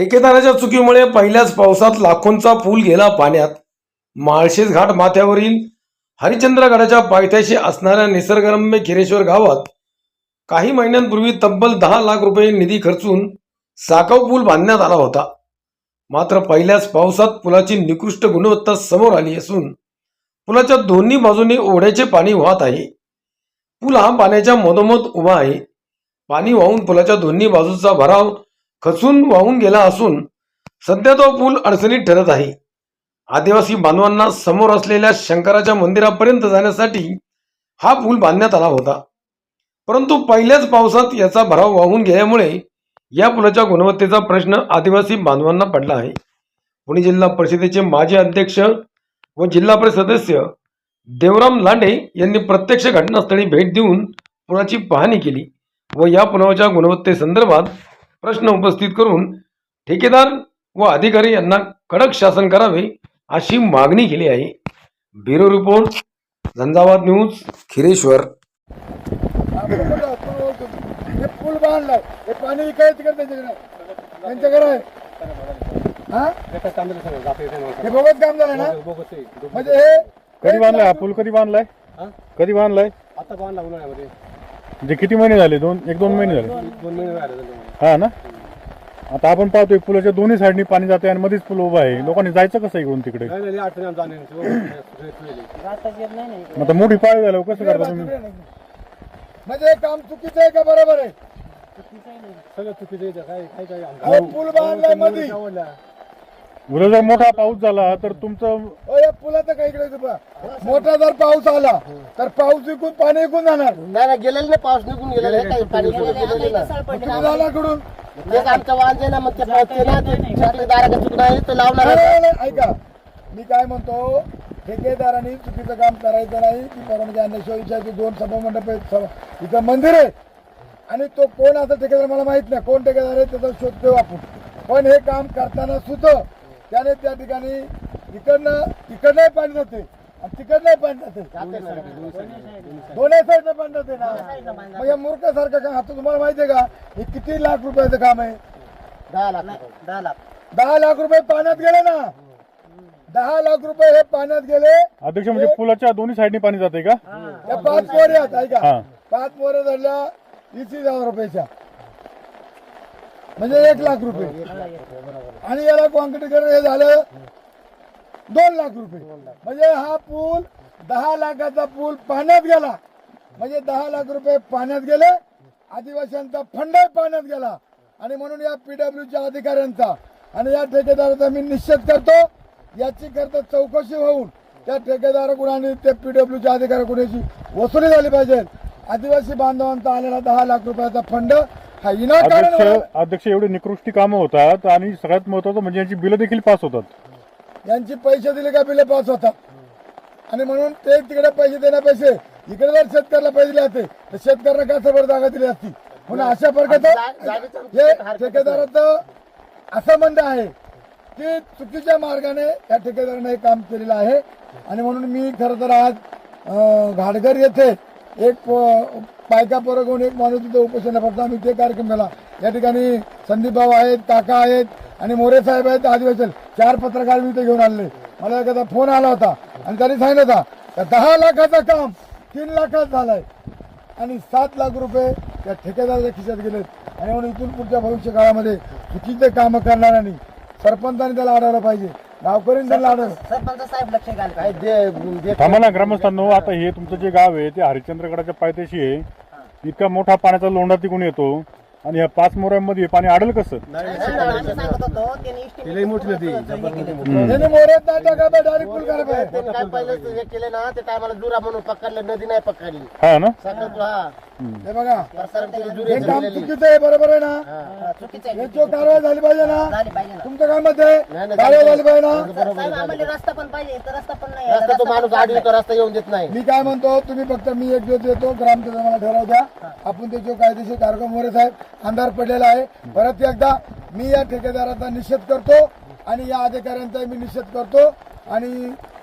ठेकेदाराच्या चुकीमुळे पहिल्याच पावसात लाखोंचा पूल गेला पाण्यात. माळशेज घाट माथ्यावरील हरिश्चंद्रगडाच्या पायथ्याशी असणाऱ्या निसर्गरम्य खिरेश्वर गावात काही महिन्यांपूर्वी तब्बल दहा लाख रुपये निधी खर्चून साकाव पूल बांधण्यात आला होता. मात्र पहिल्याच पावसात पुलाची निकृष्ट गुणवत्ता समोर आली असून पुलाच्या दोन्ही बाजूंनी ओढ्याचे पाणी वाहत आहे. पूल हा पाण्याच्या मधोमध उभा आहे. पाणी वाहून पुलाच्या दोन्ही बाजूचा भराव खचून वाहून गेला असून सध्या तो पूल अडचणीत ठरत आहे. आदिवासी बांधवांना समोर असलेल्या शंकराच्या मंदिरापर्यंत जाण्यासाठी हा पूल बांधण्यात आला होता. परंतु पहिल्याच पावसात याचा भराव वाहून गेल्यामुळे या पुलाच्या गुणवत्तेचा प्रश्न आदिवासी बांधवांना पडला आहे. पुणे जिल्हा परिषदेचे माजी अध्यक्ष व जिल्हा परिषद सदस्य देवराम लांडे यांनी प्रत्यक्ष घटनास्थळी भेट देऊन पुलाची पाहणी केली व या पुलाच्या गुणवत्तेसंदर्भात प्रश्न उपस्थित करून ठेकेदार व अधिकारी यांना कडक शासन करावे अशी मागणी केली आहे. Bureau report Jhanjhavad news Khireshwar. हे पूल बांधलाय. हे पाणी इकडे तिकडे त्यांच्याकडे? त्यांच्याकडे आहे. हा? हे बोगस काम झालं ना? म्हणजे हे कधी बांधलाय? हा पूल कधी बांधलाय? हा? कधी बांधलाय? आता बांधला उन्हाळ्यामध्ये. म्हणजे किती महिने झाले? दोन एक दोन महिने झाले. दोन महिने. हा ना? आता आपण पाहतोय पुलाच्या दोन्ही साईडनी पाणी जाते आणि मध्येच पूल उभा आहे. लोकांनी जायचं कसं इकडून तिकडे? नाही नाही अडचणी आमच्या जाण्याची. मग आता मोठी पाळी झालं कसं करता तुम्ही? म्हणजे हे काम चुकीचं आहे का? बरोबर आहे. सगळं चुकीचं आहे इथं. काय काय काय अहो, पूल बांधलाय आवडला उद्या जर मोठा पाऊस झाला तर तुमचं अहो, या पुलाचं काय इकडे पहा. मोठा जर पाऊस आला तर पाऊस इकून पाणी इकून जाणार. नाही नाही गेलेलं नाही पाऊस निघून गेलेलं आहे. काही पाणी सुरू गेलेलं नाही मग तुम्ही झाला कडून आमचं वांजे ना मग ते पावते ना ते छत्री दाराचं चुकणं आहे ते लावणार नाही, आहे. नाही, नाही, ऐका. मी काय म्हणतो ठेकेदारांनी चुकीचं काम करायचं नाही. की परवानगी आणल्याशिवाय इथे दोन सभा मंडप आहेत सभा- इथं मंदिर आहे. आणि तो कोण असा ठेकेदार मला माहीत नाही. कोण ठेकेदार आहे त्याचा शोध घेऊ आपण. पण हे काम करताना सुद्धा त्याने त्या ठिकाणी इकडनं इकडनंही पाणी जाते. आणि तिकडनंही पाणी जाते. दोन्ही साईडनं पाणी जाते ना. मग या मूर्खासारखं काम आता तुम्हाला माहिती आहे का? हे किती लाख रुपयाचं काम आहे? दहा लाख दहा लाख. दहा लाख रुपये पाण्यात गेले ना. दहा लाख रुपये हे पाण्यात गेले. अध्यक्ष म्हणजे पुलाच्या दोन्ही साईडनी पाणी जाते का? या पाच मोरे आहेत ऐका. पाच मोरे धरल्या वीस हजार रुपयाच्या. म्हणजे एक लाख रुपये. आणि याला कॉन्क्रीटकरण हे झालं दोन लाख रुपये. म्हणजे हा पूल दहा लाखाचा पूल पाण्यात गेला. म्हणजे दहा लाख रुपये पाण्यात गेले आदिवासींचा फंड पाण्यात गेला. आणि म्हणून या पीडब्ल्यूच्या अधिकाऱ्यांचा आणि या ठेकेदाराचा मी निश्चित करतो. याची करता चौकशी होऊन त्या ठेकेदाराकडून आणि त्या पीडब्ल्यूच्या अधिकाऱ्याकडून याची वसुली झाली पाहिजे. आदिवासी बांधवांचा आलेला दहा लाख रुपयाचा फंड हा विनाकारण अध्यक्ष अध्यक्ष एवढी निकृष्टी कामं होतात आणि सगळ्यात महत्वाचं म्हणजे यांची बिलं देखील पास होतात. यांची पैसे दिले का बिले पास होतात? आणि म्हणून ते तिकडे पैसे देण्यापेक्षा इकडे जर शेतकऱ्याला पैसे दिले असते तर शेतकऱ्यांना का सबर जागा दिली असती? म्हणून अशा प्रकारचं हे ठेकेदाराचं असं म्हणणं आहे की चुकीच्या मार्गाने या ठेकेदाराने हे काम केलेलं आहे. आणि म्हणून मी खरं तर आज अं, घाटघर येथे एक प- बायका पोरं घेऊन एक माणूस तिथे उपोषण फक्त आम्ही ते कार्यक्रम केला. या ठिकाणी संदीप भाऊ आहेत काका आहेत आणि मोरे साहेब आहेत आदिवासी. चार पत्रकार मी ते घेऊन आले मला एखादा फोन आला होता आणि त्यांनी सांगितलं होता का दहा लाखाचं काम तीन लाखात झालंय. आणि सात लाख रुपये त्या ठेकेदाराच्या खिशात गेलेत. आणि म्हणून इथून पुढच्या भविष्य काळामध्ये चुकीचे कामं करणाऱ्यांनी सरपंचाने त्याला अडवलं पाहिजे. गावकऱ्यांनी त्याला अडवलं सरपंच साहेब लक्ष घाल काय दे- दे- थांबा ना ग्रामस्थांनो आता हे तुमचं जे गाव आहे ते हरिश्चंद्रगडाच्या पायथ्याशी आहे इतका मोठा पाण्याचा लोंढा तिकून येतो आणि ह्या पाच मोऱ्यांमध्ये पाणी अडल कसं आम्ही सांगत होतो त्यांनी estimate लई मोठी नदी आहे, हे मोरेत नाही टाका डायरेक्ट पूल करा पाहिजे त्यांनी काय पहिलं हे केले ना ते टायमाला जुरा म्हणून पकडलं नदी नाही पकडली हा ना हा हे बघा. हे काम चुकीचं आहे बरोबर आहे ना? हा, चुकीचं आहे. याच्यावर कारवाई झाली पाहिजे ना झाली पाहिजे ना. तुमचं काय मत आहे नाही, नाही, कारवाई झाली पाहिजे ना. रस्ता पण पाहिजे तर रस्ता पण नाही रस्ता तो माणूस आडवी तो रस्ता येऊन देत नाही. मी काय म्हणतो तुम्ही फक्त मी एक दिवस येतो ग्रामसभा मला ठरवू द्या आपण त्याच्यावर कायदेशीर कार्यक्रम मोरे साहेब अंधार पडलेला आहे. परत एकदा मी या ठेकेदाराचा निषेध करतो आणि या अधिकाऱ्यांचा मी निषेध करतो. आणि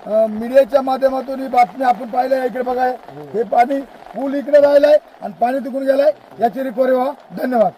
मीडियाच्या माध्यमातून ही बातमी आपण पाहिलंय इकडे बघाय हे पाणी पूल इकडे राहिलाय आणि पाणी तिकडून गेलाय. याची रिकव्हरी व्हा धन्यवाद.